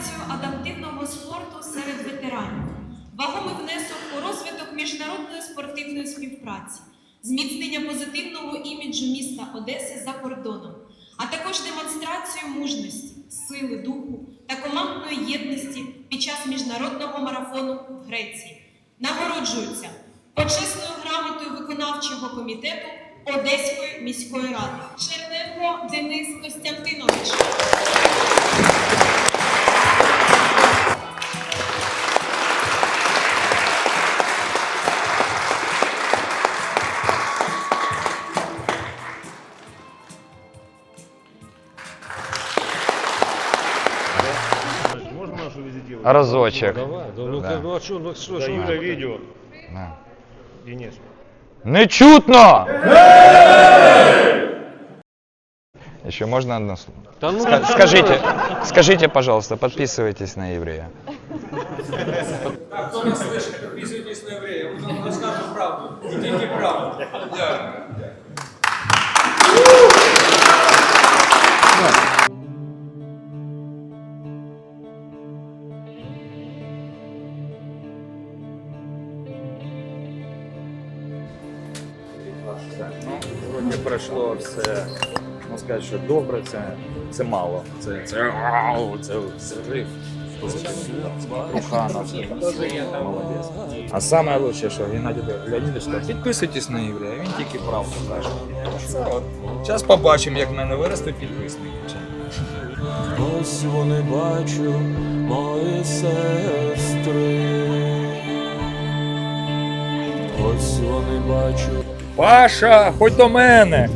популяризацію адаптивного спорту серед ветеранів, вагомий внесок у розвиток міжнародної спортивної співпраці, зміцнення позитивного іміджу міста Одеси за кордоном, а також демонстрацію мужності, сили духу та командної єдності під час міжнародного марафону в Греції. Нагороджуються почесною грамотою виконавчого комітету Одеської міської ради Черненко Денис Костянтинович. Можно нашу визитировать? Разочек. Давай, да, ну, Да. ну а что, ну что, Да, что Юля, вы- видео. На. Денис. Не чутно! Еще можно одно слово? Да ну, Ска- скажите, скажите, пожалуйста, подписывайтесь на еврея. Кто нас слышит, подписывайтесь на еврея. Он расскажет правду. И тільки правду. Да. Ну, вроді пройшло все, можна сказати, що добре, це, це мало. Це, це, вау, це. Руханов. Молодець. А саме лучше, що Геннадій Леонідович підписуйтесь на єврея, він тільки правду каже. Зараз побачимо, як в мене виростуть підписники. Ось вони бачу, мої сестри. Ось вони бачу. Паша, ходь до мене!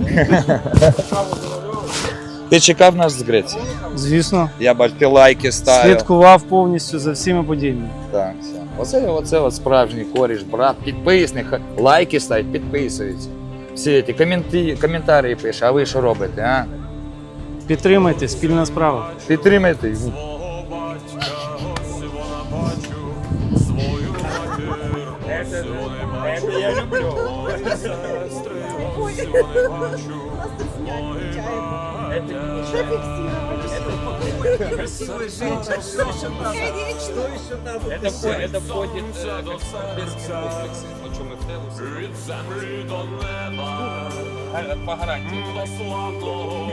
Ти чекав нас з Греції? Звісно, Я бачу, ти лайки ставив. слідкував повністю за всіми подіями. Так, все. Оце, оце от справжній коріш, брат, підписник, лайки ставить, підписується. Всі ці коменти, коментарі пише, а ви що робите, а? Підтримайте, спільна справа. Підтримайте. Я люблю. мої сестри, ось вони бачу, мої Это, входит- это входит э, до как без комплексы, о чем мы в телу. від землі до неба, А, По гарантии. до славного